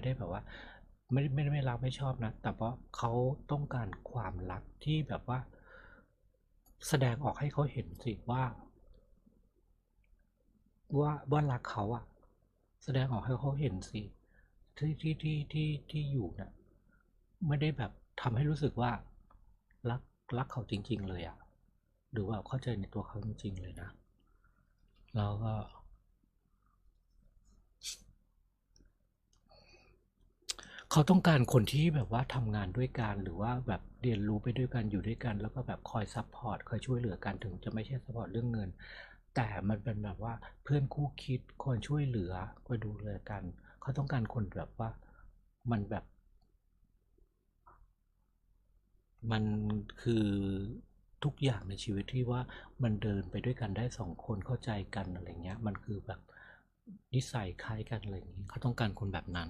ไม่ได้แบบว่า ไม่ไม่ไม่รักไม่ชอบนะ แต่ว่าเขาต้องการความรักที่แบบว่า แสดงออกให้เขาเห็นสิว่า ว่าว่ารักเขาอะแสดงออกให้เขาเห็นสิที่ที่ที่ที่ที่อยู่เนะ่ะไม่ได้แบบทำให้รู้สึกว่า รักรักเขาจริง ๆ เลยอะหรือว่าเข้าใจในตัวเขาจริงๆเลยนะ แล้วก็ เขาต้องการคนที่แบบว่าทำงานด้วยกันหรือว่าแบบเรียนรู้ไปด้วยกันอยู่ด้วยกัน แล้วก็แบบคอยซัพพอร์ตคอยช่วยเหลือกันถึงจะไม่ใช่ซัพพอร์ตเรื่องเงิน แต่มันเป็นแบบว่าเพื่อนคู่คิดคอยช่วยเหลือคอยดูแลกัน เขาต้องการคนแบบว่ามันแบบ มันคือทุกอย่างในชีวิตที่ว่ามันเดินไปด้วยกันได้สองคนเข้าใจกันอะไรเงี้ย มันคือแบบนิสัยคล้ายกันอะไรอย่างนี้เขาต้องการคนแบบนั้น